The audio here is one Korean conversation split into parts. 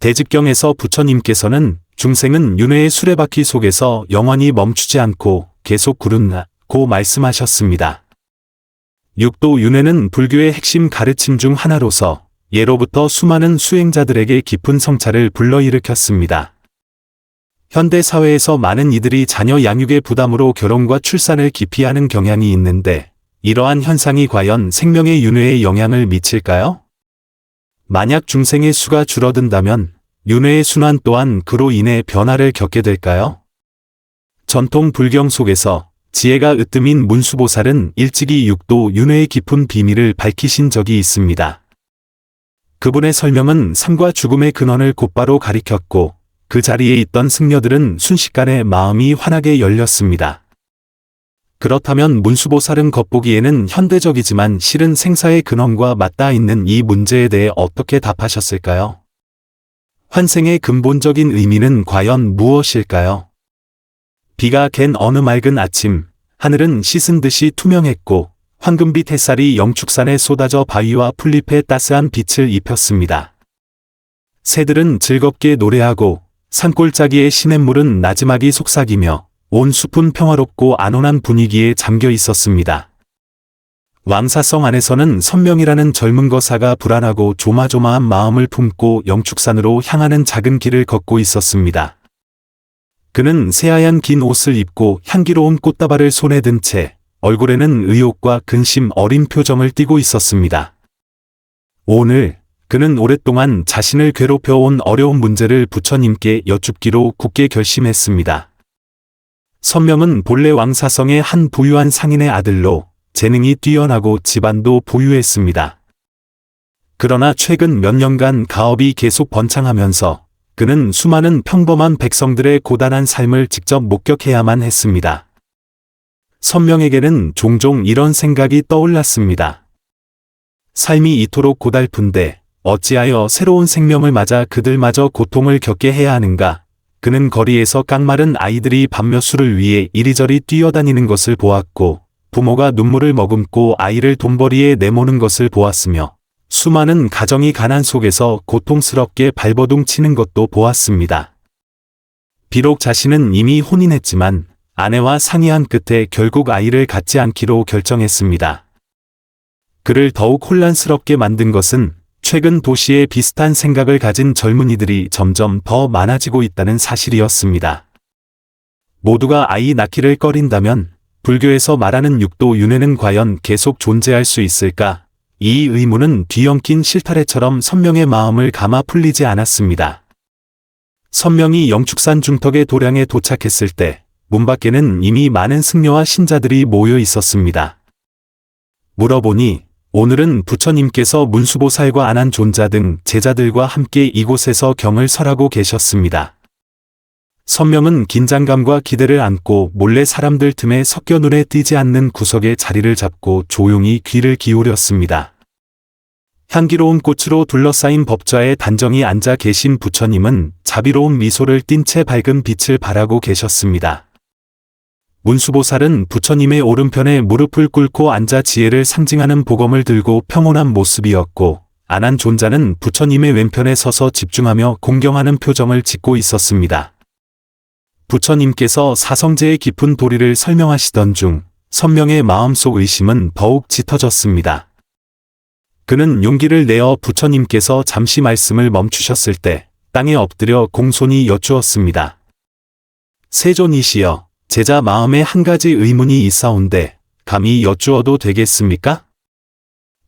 대집경에서 부처님께서는 중생은 윤회의 수레바퀴 속에서 영원히 멈추지 않고 계속 구른다고 말씀하셨습니다. 육도 윤회는 불교의 핵심 가르침 중 하나로서 예로부터 수많은 수행자들에게 깊은 성찰을 불러일으켰습니다. 현대 사회에서 많은 이들이 자녀 양육의 부담으로 결혼과 출산을 기피하는 경향이 있는데 이러한 현상이 과연 생명의 윤회에 영향을 미칠까요? 만약 중생의 수가 줄어든다면 윤회의 순환 또한 그로 인해 변화를 겪게 될까요? 전통 불경 속에서 지혜가 으뜸인 문수보살은 일찍이 육도 윤회의 깊은 비밀을 밝히신 적이 있습니다. 그분의 설명은 삶과 죽음의 근원을 곧바로 가리켰고 그 자리에 있던 승려들은 순식간에 마음이 환하게 열렸습니다. 그렇다면 문수보살은 겉보기에는 현대적이지만 실은 생사의 근원과 맞닿아 있는 이 문제에 대해 어떻게 답하셨을까요? 환생의 근본적인 의미는 과연 무엇일까요? 비가 갠 어느 맑은 아침, 하늘은 씻은 듯이 투명했고 황금빛 햇살이 영축산에 쏟아져 바위와 풀잎에 따스한 빛을 입혔습니다. 새들은 즐겁게 노래하고 산골짜기의 시냇물은 나지막이 속삭이며 온 숲은 평화롭고 안온한 분위기에 잠겨 있었습니다. 왕사성 안에서는 선명이라는 젊은 거사가 불안하고 조마조마한 마음을 품고 영축산으로 향하는 작은 길을 걷고 있었습니다. 그는 새하얀 긴 옷을 입고 향기로운 꽃다발을 손에 든 채 얼굴에는 의욕과 근심 어린 표정을 띠고 있었습니다. 오늘 그는 오랫동안 자신을 괴롭혀온 어려운 문제를 부처님께 여쭙기로 굳게 결심했습니다. 선명은 본래 왕사성의 한 부유한 상인의 아들로 재능이 뛰어나고 집안도 부유했습니다. 그러나 최근 몇 년간 가업이 계속 번창하면서 그는 수많은 평범한 백성들의 고단한 삶을 직접 목격해야만 했습니다. 선명에게는 종종 이런 생각이 떠올랐습니다. 삶이 이토록 고달픈데 어찌하여 새로운 생명을 맞아 그들마저 고통을 겪게 해야 하는가? 그는 거리에서 깡마른 아이들이 밥몇술을 위해 이리저리 뛰어다니는 것을 보았고 부모가 눈물을 머금고 아이를 돈벌이에 내모는 것을 보았으며 수많은 가정이 가난 속에서 고통스럽게 발버둥 치는 것도 보았습니다. 비록 자신은 이미 혼인했지만 아내와 상의한 끝에 결국 아이를 갖지 않기로 결정했습니다. 그를 더욱 혼란스럽게 만든 것은 최근 도시에 비슷한 생각을 가진 젊은이들이 점점 더 많아지고 있다는 사실이었습니다. 모두가 아이 낳기를 꺼린다면 불교에서 말하는 육도 윤회는 과연 계속 존재할 수 있을까? 이 의문은 뒤엉킨 실타래처럼 선명의 마음을 감아 풀리지 않았습니다. 선명이 영축산 중턱의 도량에 도착했을 때 문 밖에는 이미 많은 승려와 신자들이 모여 있었습니다. 물어보니 오늘은 부처님께서 문수보살과 안한 존자 등 제자들과 함께 이곳에서 경을 설하고 계셨습니다. 선명은 긴장감과 기대를 안고 몰래 사람들 틈에 섞여 눈에 띄지 않는 구석에 자리를 잡고 조용히 귀를 기울였습니다. 향기로운 꽃으로 둘러싸인 법좌에 단정히 앉아 계신 부처님은 자비로운 미소를 띤 채 밝은 빛을 발하고 계셨습니다. 문수보살은 부처님의 오른편에 무릎을 꿇고 앉아 지혜를 상징하는 보검을 들고 평온한 모습이었고 안한 존자는 부처님의 왼편에 서서 집중하며 공경하는 표정을 짓고 있었습니다. 부처님께서 사성제의 깊은 도리를 설명하시던 중 선명의 마음속 의심은 더욱 짙어졌습니다. 그는 용기를 내어 부처님께서 잠시 말씀을 멈추셨을 때 땅에 엎드려 공손히 여쭈었습니다. 세존이시여 제자 마음에 한 가지 의문이 있사온데 감히 여쭈어도 되겠습니까?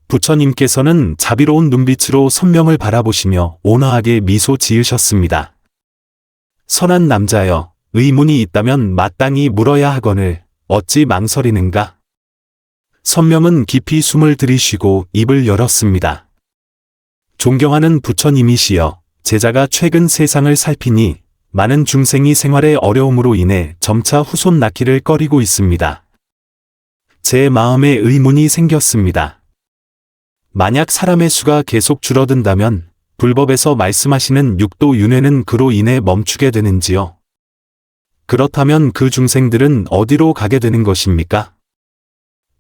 부처님께서는 자비로운 눈빛으로 선명을 바라보시며 온화하게 미소 지으셨습니다. 선한 남자여, 의문이 있다면 마땅히 물어야 하거늘 어찌 망설이는가? 선명은 깊이 숨을 들이쉬고 입을 열었습니다. 존경하는 부처님이시여, 제자가 최근 세상을 살피니 많은 중생이 생활의 어려움으로 인해 점차 후손 낳기를 꺼리고 있습니다. 제 마음에 의문이 생겼습니다. 만약 사람의 수가 계속 줄어든다면 불법에서 말씀하시는 육도 윤회는 그로 인해 멈추게 되는지요? 그렇다면 그 중생들은 어디로 가게 되는 것입니까?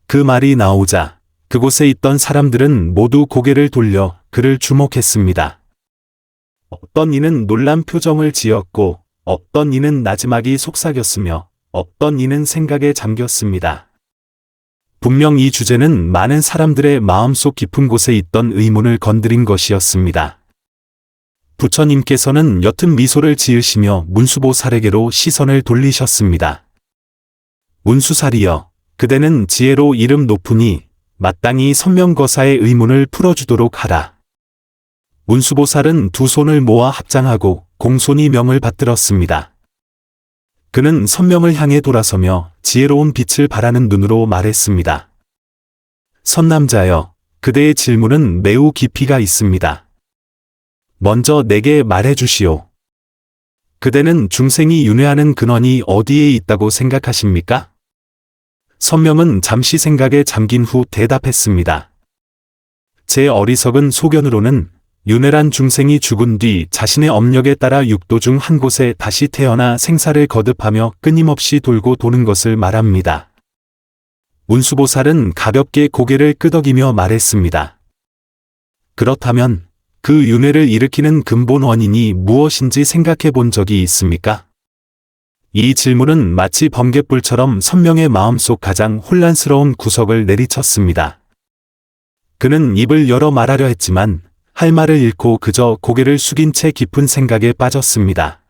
그 말이 나오자 그곳에 있던 사람들은 모두 고개를 돌려 그를 주목했습니다. 어떤 이는 놀란 표정을 지었고 어떤 이는 나지막이 속삭였으며 어떤 이는 생각에 잠겼습니다. 분명 이 주제는 많은 사람들의 마음속 깊은 곳에 있던 의문을 건드린 것이었습니다. 부처님께서는 옅은 미소를 지으시며 문수보살에게로 시선을 돌리셨습니다. 문수살이여, 그대는 지혜로 이름 높으니 마땅히 선명거사의 의문을 풀어주도록 하라. 문수보살은 두 손을 모아 합장하고 공손히 명을 받들었습니다. 그는 선명을 향해 돌아서며 지혜로운 빛을 바라는 눈으로 말했습니다. 선남자여, 그대의 질문은 매우 깊이가 있습니다. 먼저 내게 말해 주시오. 그대는 중생이 윤회하는 근원이 어디에 있다고 생각하십니까? 선명은 잠시 생각에 잠긴 후 대답했습니다. 제 어리석은 소견으로는 윤회란 중생이 죽은 뒤 자신의 업력에 따라 육도 중 한 곳에 다시 태어나 생사를 거듭하며 끊임없이 돌고 도는 것을 말합니다. 문수보살은 가볍게 고개를 끄덕이며 말했습니다. 그렇다면 그 윤회를 일으키는 근본 원인이 무엇인지 생각해 본 적이 있습니까? 이 질문은 마치 번갯불처럼 선명의 마음속 가장 혼란스러운 구석을 내리쳤습니다. 그는 입을 열어 말하려 했지만 할 말을 잃고 그저 고개를 숙인 채 깊은 생각에 빠졌습니다.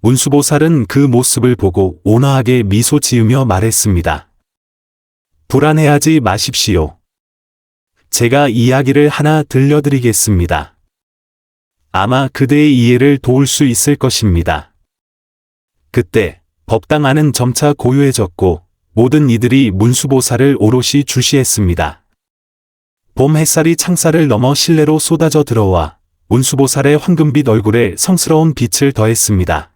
문수보살은 그 모습을 보고 온화하게 미소 지으며 말했습니다. 불안해하지 마십시오. 제가 이야기를 하나 들려드리겠습니다. 아마 그대의 이해를 도울 수 있을 것입니다. 그때 법당 안은 점차 고요해졌고 모든 이들이 문수보살을 오롯이 주시했습니다. 봄 햇살이 창살을 넘어 실내로 쏟아져 들어와 문수보살의 황금빛 얼굴에 성스러운 빛을 더했습니다.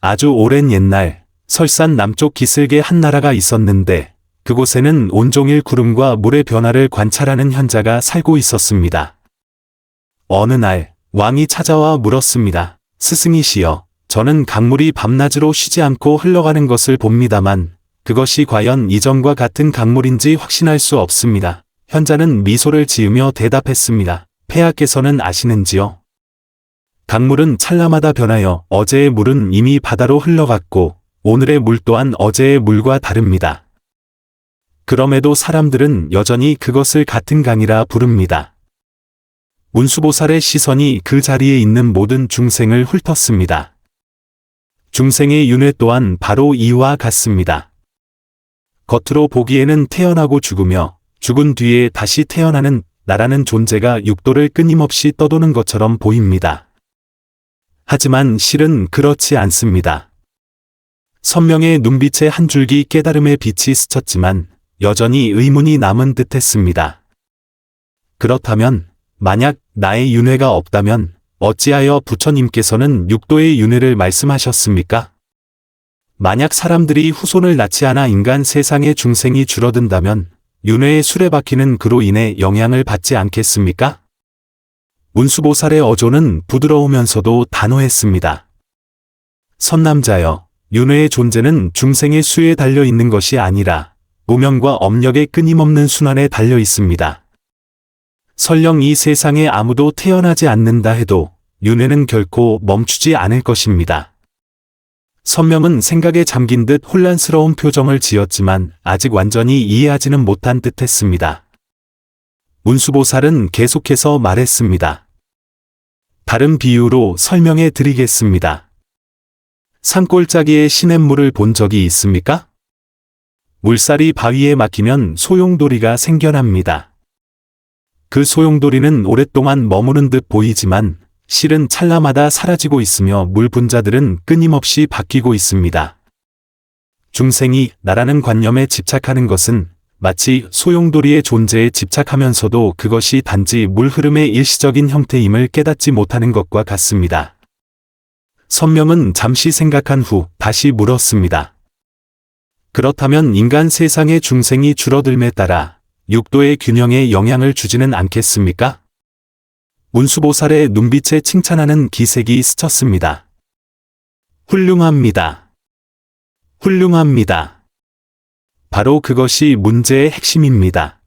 아주 오랜 옛날 설산 남쪽 기슭에 한 나라가 있었는데 그곳에는 온종일 구름과 물의 변화를 관찰하는 현자가 살고 있었습니다. 어느 날 왕이 찾아와 물었습니다. 스승이시여, 저는 강물이 밤낮으로 쉬지 않고 흘러가는 것을 봅니다만 그것이 과연 이전과 같은 강물인지 확신할 수 없습니다. 현자는 미소를 지으며 대답했습니다. 폐하께서는 아시는지요? 강물은 찰나마다 변하여 어제의 물은 이미 바다로 흘러갔고 오늘의 물 또한 어제의 물과 다릅니다. 그럼에도 사람들은 여전히 그것을 같은 강이라 부릅니다. 문수보살의 시선이 그 자리에 있는 모든 중생을 훑었습니다. 중생의 윤회 또한 바로 이와 같습니다. 겉으로 보기에는 태어나고 죽으며 죽은 뒤에 다시 태어나는 나라는 존재가 육도를 끊임없이 떠도는 것처럼 보입니다. 하지만 실은 그렇지 않습니다. 선명의 눈빛에 한 줄기 깨달음의 빛이 스쳤지만 여전히 의문이 남은 듯 했습니다. 그렇다면 만약 나의 윤회가 없다면 어찌하여 부처님께서는 육도의 윤회를 말씀하셨습니까? 만약 사람들이 후손을 낳지 않아 인간 세상의 중생이 줄어든다면 윤회의 수레바퀴는 그로 인해 영향을 받지 않겠습니까? 문수보살의 어조는 부드러우면서도 단호했습니다. 선남자여, 윤회의 존재는 중생의 수에 달려 있는 것이 아니라 무명과 업력의 끊임없는 순환에 달려 있습니다. 설령 이 세상에 아무도 태어나지 않는다 해도 윤회는 결코 멈추지 않을 것입니다. 선명은 생각에 잠긴 듯 혼란스러운 표정을 지었지만 아직 완전히 이해하지는 못한 듯 했습니다. 문수보살은 계속해서 말했습니다. 다른 비유로 설명해 드리겠습니다. 산골짜기에 시냇물을 본 적이 있습니까? 물살이 바위에 막히면 소용돌이가 생겨납니다. 그 소용돌이는 오랫동안 머무는 듯 보이지만 실은 찰나마다 사라지고 있으며 물 분자들은 끊임없이 바뀌고 있습니다. 중생이 나라는 관념에 집착하는 것은 마치 소용돌이의 존재에 집착하면서도 그것이 단지 물 흐름의 일시적인 형태임을 깨닫지 못하는 것과 같습니다. 선명은 잠시 생각한 후 다시 물었습니다. 그렇다면 인간 세상의 중생이 줄어들에 따라 육도의 균형에 영향을 주지는 않겠습니까? 문수보살의 눈빛에 칭찬하는 기색이 스쳤습니다. 훌륭합니다. 훌륭합니다. 바로 그것이 문제의 핵심입니다.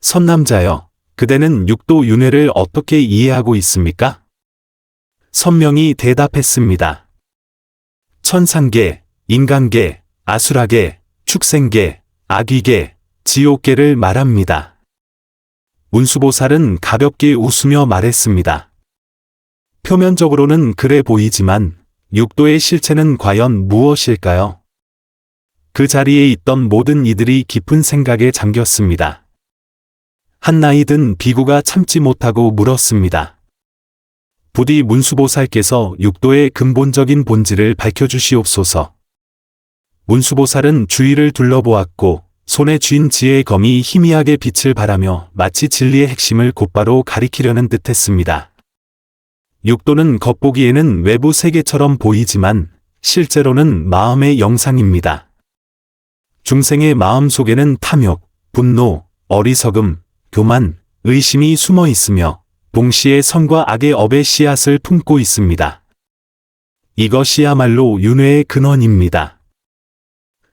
선남자여, 그대는 육도 윤회를 어떻게 이해하고 있습니까? 선명이 대답했습니다. 천상계, 인간계, 아수라계, 축생계, 아귀계, 지옥계를 말합니다. 운수보살은 가볍게 웃으며 말했습니다. 표면적으로는 그래 보이지만 육도의 실체는 과연 무엇일까요? 그 자리에 있던 모든 이들이 깊은 생각에 잠겼습니다. 한 나이 든 비구가 참지 못하고 물었습니다. 부디 문수보살께서 육도의 근본적인 본질을 밝혀주시옵소서. 문수보살은 주위를 둘러보았고 손에 쥔 지혜의 검이 희미하게 빛을 발하며 마치 진리의 핵심을 곧바로 가리키려는 듯했습니다. 육도는 겉보기에는 외부 세계처럼 보이지만 실제로는 마음의 영상입니다. 중생의 마음 속에는 탐욕, 분노, 어리석음, 교만, 의심이 숨어 있으며 동시에 선과 악의 업의 씨앗을 품고 있습니다. 이것이야말로 윤회의 근원입니다.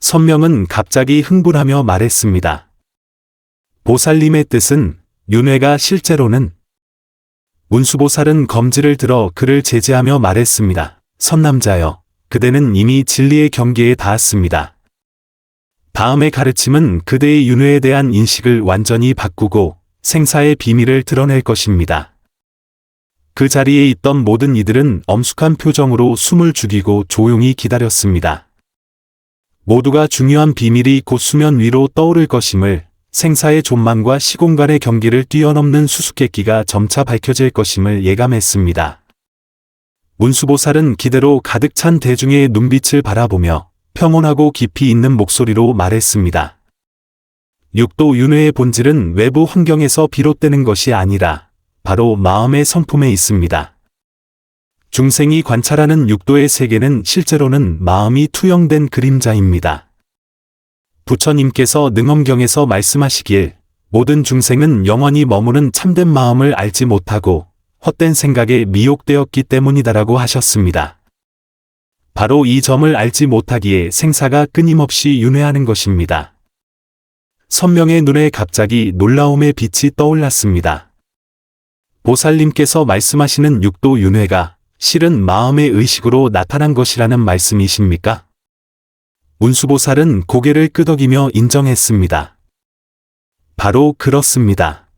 선명은 갑자기 흥분하며 말했습니다. 보살님의 뜻은 윤회가 실제로는 문수보살은 검지를 들어 그를 제지하며 말했습니다. 선남자여, 그대는 이미 진리의 경계에 닿았습니다. 다음의 가르침은 그대의 윤회에 대한 인식을 완전히 바꾸고 생사의 비밀을 드러낼 것입니다. 그 자리에 있던 모든 이들은 엄숙한 표정으로 숨을 죽이고 조용히 기다렸습니다. 모두가 중요한 비밀이 곧 수면 위로 떠오를 것임을 생사의 존망과 시공간의 경기를 뛰어넘는 수수께끼가 점차 밝혀질 것임을 예감했습니다. 문수보살은 기대로 가득 찬 대중의 눈빛을 바라보며 평온하고 깊이 있는 목소리로 말했습니다. 육도 윤회의 본질은 외부 환경에서 비롯되는 것이 아니라 바로 마음의 성품에 있습니다. 중생이 관찰하는 육도의 세계는 실제로는 마음이 투영된 그림자입니다. 부처님께서 능엄경에서 말씀하시길 모든 중생은 영원히 머무는 참된 마음을 알지 못하고 헛된 생각에 미혹되었기 때문이다라고 하셨습니다. 바로 이 점을 알지 못하기에 생사가 끊임없이 윤회하는 것입니다. 선명의 눈에 갑자기 놀라움의 빛이 떠올랐습니다. 보살님께서 말씀하시는 육도 윤회가 실은 마음의 의식으로 나타난 것이라는 말씀이십니까? 문수보살은 고개를 끄덕이며 인정했습니다. 바로 그렇습니다.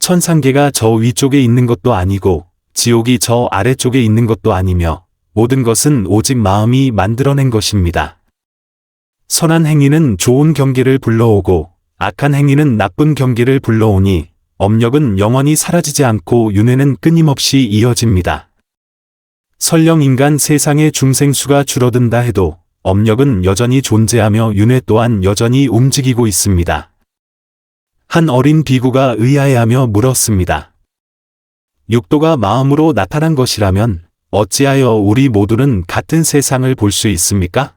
천상계가 저 위쪽에 있는 것도 아니고 지옥이 저 아래쪽에 있는 것도 아니며 모든 것은 오직 마음이 만들어낸 것입니다. 선한 행위는 좋은 경계를 불러오고 악한 행위는 나쁜 경계를 불러오니 업력은 영원히 사라지지 않고 윤회는 끊임없이 이어집니다. 설령 인간 세상의 중생수가 줄어든다 해도 업력은 여전히 존재하며 윤회 또한 여전히 움직이고 있습니다. 한 어린 비구가 의아해하며 물었습니다. 육도가 마음으로 나타난 것이라면 어찌하여 우리 모두는 같은 세상을 볼 수 있습니까?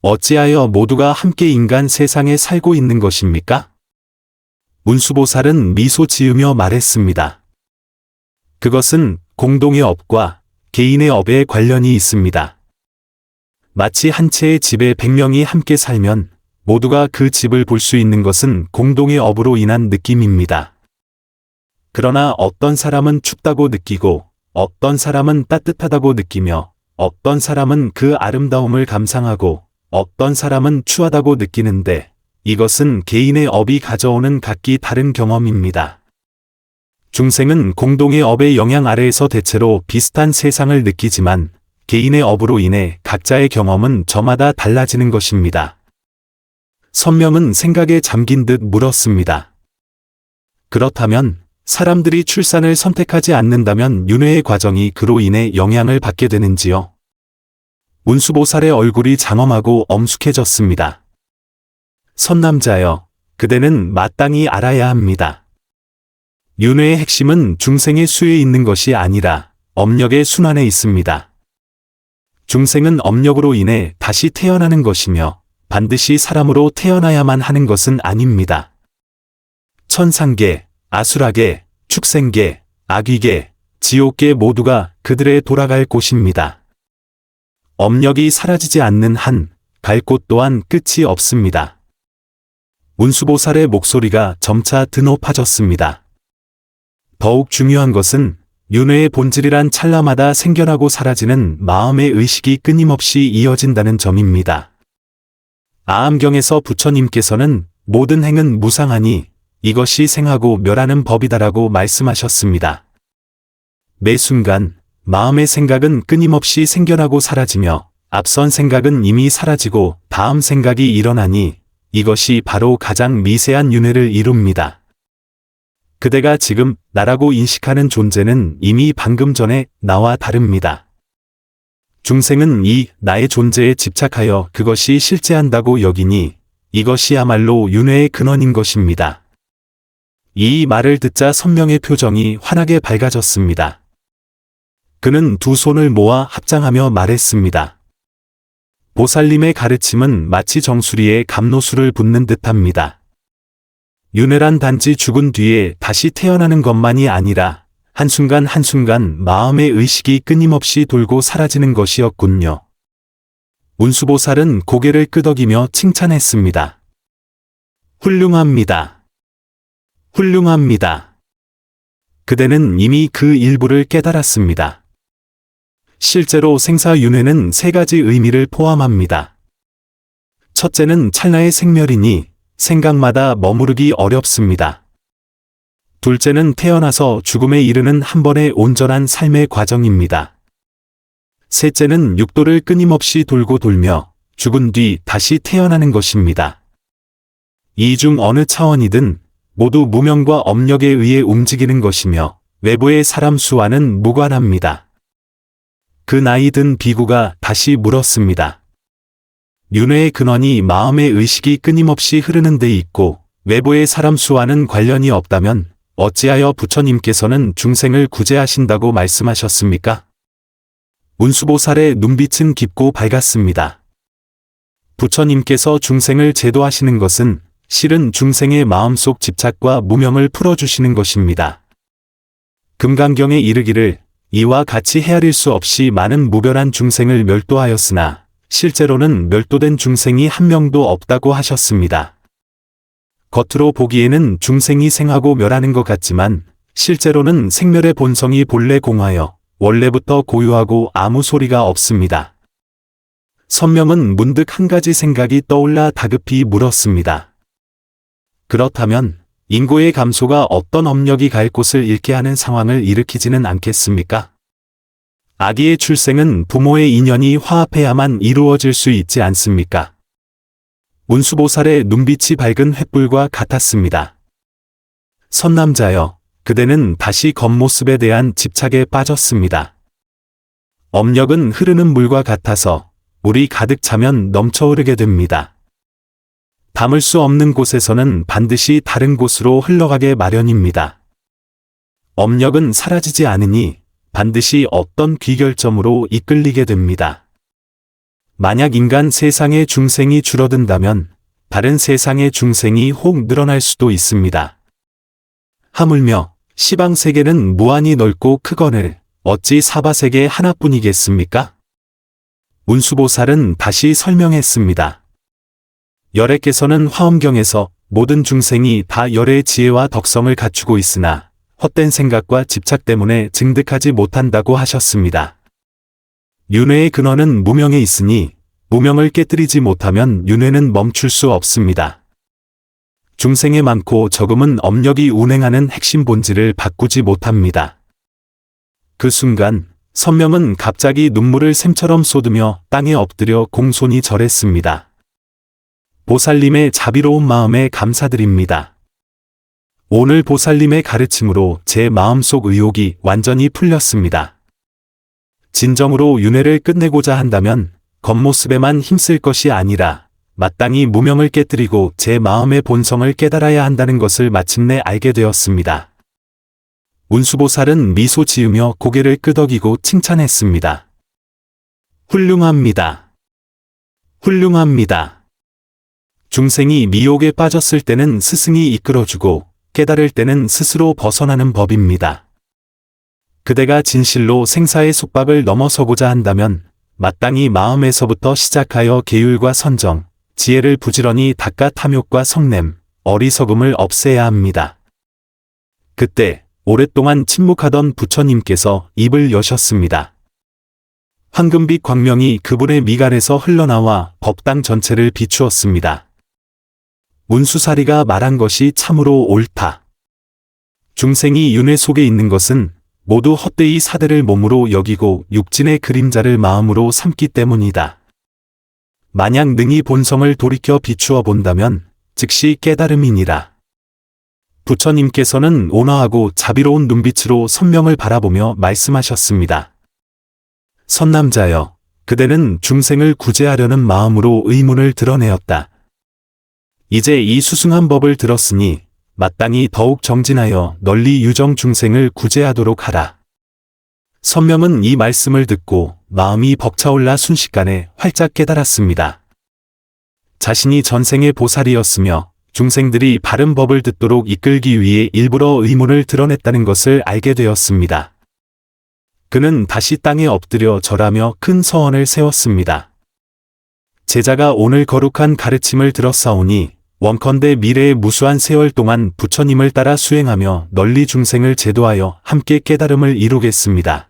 어찌하여 모두가 함께 인간 세상에 살고 있는 것입니까? 문수보살은 미소 지으며 말했습니다. 그것은 공동의 업과 개인의 업에 관련이 있습니다. 마치 한 채의 집에 100명이 함께 살면 모두가 그 집을 볼 수 있는 것은 공동의 업으로 인한 느낌입니다. 그러나 어떤 사람은 춥다고 느끼고 어떤 사람은 따뜻하다고 느끼며 어떤 사람은 그 아름다움을 감상하고 어떤 사람은 추하다고 느끼는데 이것은 개인의 업이 가져오는 각기 다른 경험입니다. 중생은 공동의 업의 영향 아래에서 대체로 비슷한 세상을 느끼지만 개인의 업으로 인해 각자의 경험은 저마다 달라지는 것입니다. 선명은 생각에 잠긴 듯 물었습니다. 그렇다면 사람들이 출산을 선택하지 않는다면 윤회의 과정이 그로 인해 영향을 받게 되는지요? 문수보살의 얼굴이 장엄하고 엄숙해졌습니다. 선남자여, 그대는 마땅히 알아야 합니다. 윤회의 핵심은 중생의 수에 있는 것이 아니라 업력의 순환에 있습니다. 중생은 업력으로 인해 다시 태어나는 것이며 반드시 사람으로 태어나야만 하는 것은 아닙니다. 천상계, 아수라계, 축생계, 아귀계, 지옥계 모두가 그들의 돌아갈 곳입니다. 업력이 사라지지 않는 한 갈 곳 또한 끝이 없습니다. 운수보살의 목소리가 점차 드높아졌습니다. 더욱 중요한 것은 윤회의 본질이란 찰나마다 생겨나고 사라지는 마음의 의식이 끊임없이 이어진다는 점입니다. 아암경에서 부처님께서는 모든 행은 무상하니 이것이 생하고 멸하는 법이다라고 말씀하셨습니다. 매 순간 마음의 생각은 끊임없이 생겨나고 사라지며 앞선 생각은 이미 사라지고 다음 생각이 일어나니 이것이 바로 가장 미세한 윤회를 이룹니다. 그대가 지금 나라고 인식하는 존재는 이미 방금 전에 나와 다릅니다. 중생은 이 나의 존재에 집착하여 그것이 실제한다고 여기니 이것이야말로 윤회의 근원인 것입니다. 이 말을 듣자 선명의 표정이 환하게 밝아졌습니다. 그는 두 손을 모아 합장하며 말했습니다. 보살님의 가르침은 마치 정수리에 감노수를 붓는 듯합니다. 윤회란 단지 죽은 뒤에 다시 태어나는 것만이 아니라 한순간 한순간 마음의 의식이 끊임없이 돌고 사라지는 것이었군요. 운수보살은 고개를 끄덕이며 칭찬했습니다. 훌륭합니다. 훌륭합니다. 그대는 이미 그 일부를 깨달았습니다. 실제로 생사윤회는 세 가지 의미를 포함합니다. 첫째는 찰나의 생멸이니 생각마다 머무르기 어렵습니다. 둘째는 태어나서 죽음에 이르는 한 번의 온전한 삶의 과정입니다. 셋째는 육도를 끊임없이 돌고 돌며 죽은 뒤 다시 태어나는 것입니다. 이 중 어느 차원이든 모두 무명과 업력에 의해 움직이는 것이며 외부의 사람 수와는 무관합니다. 그 나이 든 비구가 다시 물었습니다. 윤회의 근원이 마음의 의식이 끊임없이 흐르는 데 있고 외부의 사람 수와는 관련이 없다면 어찌하여 부처님께서는 중생을 구제하신다고 말씀하셨습니까? 운수보살의 눈빛은 깊고 밝았습니다. 부처님께서 중생을 제도하시는 것은 실은 중생의 마음속 집착과 무명을 풀어주시는 것입니다. 금강경에 이르기를 이와 같이 헤아릴 수 없이 많은 무별한 중생을 멸도하였으나 실제로는 멸도된 중생이 한 명도 없다고 하셨습니다. 겉으로 보기에는 중생이 생하고 멸하는 것 같지만 실제로는 생멸의 본성이 본래 공하여 원래부터 고유하고 아무 소리가 없습니다. 선명은 문득 한 가지 생각이 떠올라 다급히 물었습니다. 그렇다면 인구의 감소가 어떤 업력이 갈 곳을 잃게 하는 상황을 일으키지는 않겠습니까? 아기의 출생은 부모의 인연이 화합해야만 이루어질 수 있지 않습니까? 운수보살의 눈빛이 밝은 횃불과 같았습니다. 선남자여, 그대는 다시 겉모습에 대한 집착에 빠졌습니다. 업력은 흐르는 물과 같아서 물이 가득 차면 넘쳐흐르게 됩니다. 담을 수 없는 곳에서는 반드시 다른 곳으로 흘러가게 마련입니다. 업력은 사라지지 않으니 반드시 어떤 귀결점으로 이끌리게 됩니다. 만약 인간 세상의 중생이 줄어든다면 다른 세상의 중생이 혹 늘어날 수도 있습니다. 하물며 시방 세계는 무한히 넓고 크거늘 어찌 사바 세계 하나뿐이겠습니까? 운수보살은 다시 설명했습니다. 열애께서는 화엄경에서 모든 중생이 다 열의 지혜와 덕성을 갖추고 있으나 헛된 생각과 집착 때문에 증득하지 못한다고 하셨습니다. 윤회의 근원은 무명에 있으니 무명을 깨뜨리지 못하면 윤회는 멈출 수 없습니다. 중생의 많고 적음은 업력이 운행하는 핵심 본질을 바꾸지 못합니다. 그 순간 선명은 갑자기 눈물을 샘처럼 쏟으며 땅에 엎드려 공손히 절했습니다. 보살님의 자비로운 마음에 감사드립니다. 오늘 보살님의 가르침으로 제 마음속 의혹이 완전히 풀렸습니다. 진정으로 윤회를 끝내고자 한다면 겉모습에만 힘쓸 것이 아니라 마땅히 무명을 깨뜨리고 제 마음의 본성을 깨달아야 한다는 것을 마침내 알게 되었습니다. 운수보살은 미소 지으며 고개를 끄덕이고 칭찬했습니다. 훌륭합니다. 훌륭합니다. 중생이 미혹에 빠졌을 때는 스승이 이끌어주고 깨달을 때는 스스로 벗어나는 법입니다. 그대가 진실로 생사의 속박을 넘어서고자 한다면 마땅히 마음에서부터 시작하여 계율과 선정, 지혜를 부지런히 닦아 탐욕과 성냄, 어리석음을 없애야 합니다. 그때 오랫동안 침묵하던 부처님께서 입을 여셨습니다. 황금빛 광명이 그분의 미간에서 흘러나와 법당 전체를 비추었습니다. 문수사리가 말한 것이 참으로 옳다. 중생이 윤회 속에 있는 것은 모두 헛되이 사대를 몸으로 여기고 육진의 그림자를 마음으로 삼기 때문이다. 만약 능히 본성을 돌이켜 비추어 본다면 즉시 깨달음이니라. 부처님께서는 온화하고 자비로운 눈빛으로 선명을 바라보며 말씀하셨습니다. 선남자여, 그대는 중생을 구제하려는 마음으로 의문을 드러내었다. 이제 이 수승한 법을 들었으니 마땅히 더욱 정진하여 널리 유정 중생을 구제하도록 하라. 선명은 이 말씀을 듣고 마음이 벅차올라 순식간에 활짝 깨달았습니다. 자신이 전생의 보살이었으며 중생들이 바른 법을 듣도록 이끌기 위해 일부러 의문을 드러냈다는 것을 알게 되었습니다. 그는 다시 땅에 엎드려 절하며 큰 서원을 세웠습니다. 제자가 오늘 거룩한 가르침을 들었사오니 원컨대 미래의 무수한 세월 동안 부처님을 따라 수행하며 널리 중생을 제도하여 함께 깨달음을 이루겠습니다.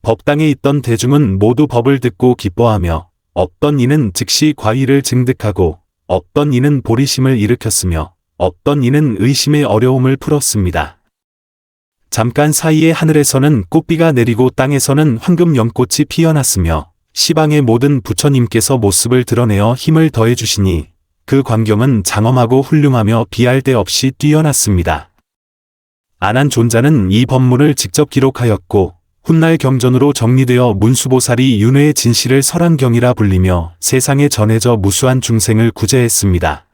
법당에 있던 대중은 모두 법을 듣고 기뻐하며 어떤 이는 즉시 과위를 증득하고 어떤 이는 보리심을 일으켰으며 어떤 이는 의심의 어려움을 풀었습니다. 잠깐 사이에 하늘에서는 꽃비가 내리고 땅에서는 황금 연꽃이 피어났으며 시방의 모든 부처님께서 모습을 드러내어 힘을 더해 주시니 그 광경은 장엄하고 훌륭하며 비할 데 없이 뛰어났습니다. 안한 존자는 이 법문을 직접 기록하였고 훗날 경전으로 정리되어 문수보살이 윤회의 진실을 설한경이라 불리며 세상에 전해져 무수한 중생을 구제했습니다.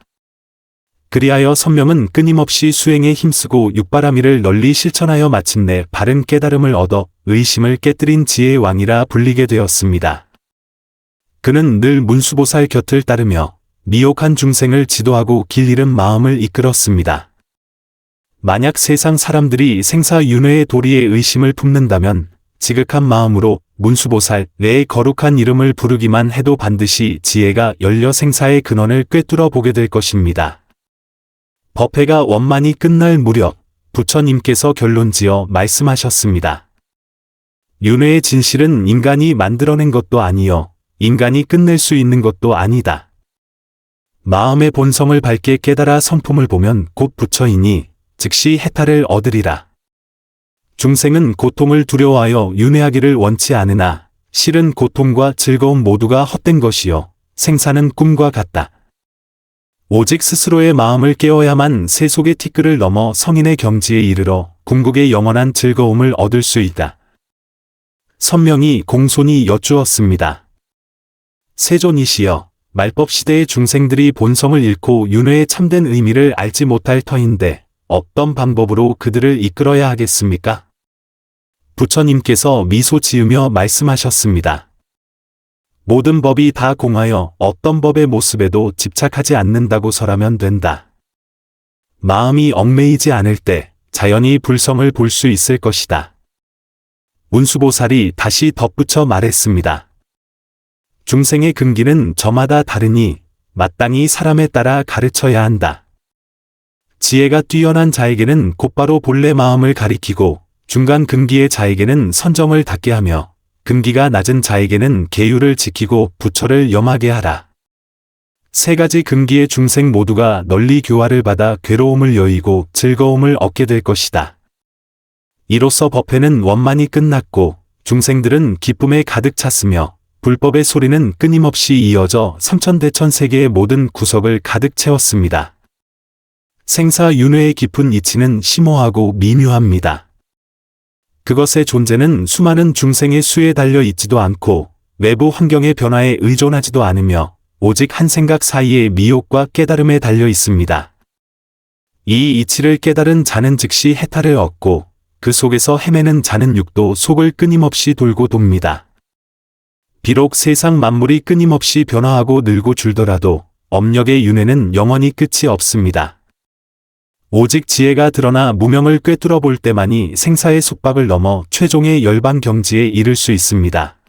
그리하여 선명은 끊임없이 수행에 힘쓰고 육바라미를 널리 실천하여 마침내 바른 깨달음을 얻어 의심을 깨뜨린 지혜의 왕이라 불리게 되었습니다. 그는 늘 문수보살 곁을 따르며 미혹한 중생을 지도하고 길 잃은 마음을 이끌었습니다. 만약 세상 사람들이 생사윤회의 도리에 의심을 품는다면 지극한 마음으로 문수보살 내의 거룩한 이름을 부르기만 해도 반드시 지혜가 열려 생사의 근원을 꿰뚫어 보게 될 것입니다. 법회가 원만히 끝날 무렵 부처님께서 결론지어 말씀하셨습니다. 윤회의 진실은 인간이 만들어낸 것도 아니요 인간이 끝낼 수 있는 것도 아니다. 마음의 본성을 밝게 깨달아 성품을 보면 곧 부처이니 즉시 해탈을 얻으리라. 중생은 고통을 두려워하여 윤회하기를 원치 않으나 실은 고통과 즐거움 모두가 헛된 것이요 생사는 꿈과 같다. 오직 스스로의 마음을 깨어야만 세속의 티끌을 넘어 성인의 경지에 이르러 궁극의 영원한 즐거움을 얻을 수 있다. 선명이 공손히 여쭈었습니다. 세존이시여 말법 시대의 중생들이 본성을 잃고 윤회의 참된 의미를 알지 못할 터인데 어떤 방법으로 그들을 이끌어야 하겠습니까? 부처님께서 미소 지으며 말씀하셨습니다. 모든 법이 다 공하여 어떤 법의 모습에도 집착하지 않는다고서라면 된다. 마음이 얽매이지 않을 때 자연히 불성을 볼 수 있을 것이다. 문수보살이 다시 덧붙여 말했습니다. 중생의 근기는 저마다 다르니 마땅히 사람에 따라 가르쳐야 한다. 지혜가 뛰어난 자에게는 곧바로 본래 마음을 가리키고 중간 근기의 자에게는 선정을 닦게 하며 근기가 낮은 자에게는 계율을 지키고 부처를 염하게 하라. 세 가지 근기의 중생 모두가 널리 교화를 받아 괴로움을 여의고 즐거움을 얻게 될 것이다. 이로써 법회는 원만히 끝났고 중생들은 기쁨에 가득 찼으며 불법의 소리는 끊임없이 이어져 삼천대천 세계의 모든 구석을 가득 채웠습니다. 생사 윤회의 깊은 이치는 심오하고 미묘합니다. 그것의 존재는 수많은 중생의 수에 달려 있지도 않고 외부 환경의 변화에 의존하지도 않으며 오직 한 생각 사이의 미혹과 깨달음에 달려 있습니다. 이 이치를 깨달은 자는 즉시 해탈을 얻고 그 속에서 헤매는 자는 육도 속을 끊임없이 돌고 돕니다. 비록 세상 만물이 끊임없이 변화하고 늘고 줄더라도 업력의 윤회는 영원히 끝이 없습니다. 오직 지혜가 드러나 무명을 꿰뚫어 볼 때만이 생사의 속박을 넘어 최종의 열반 경지에 이를 수 있습니다.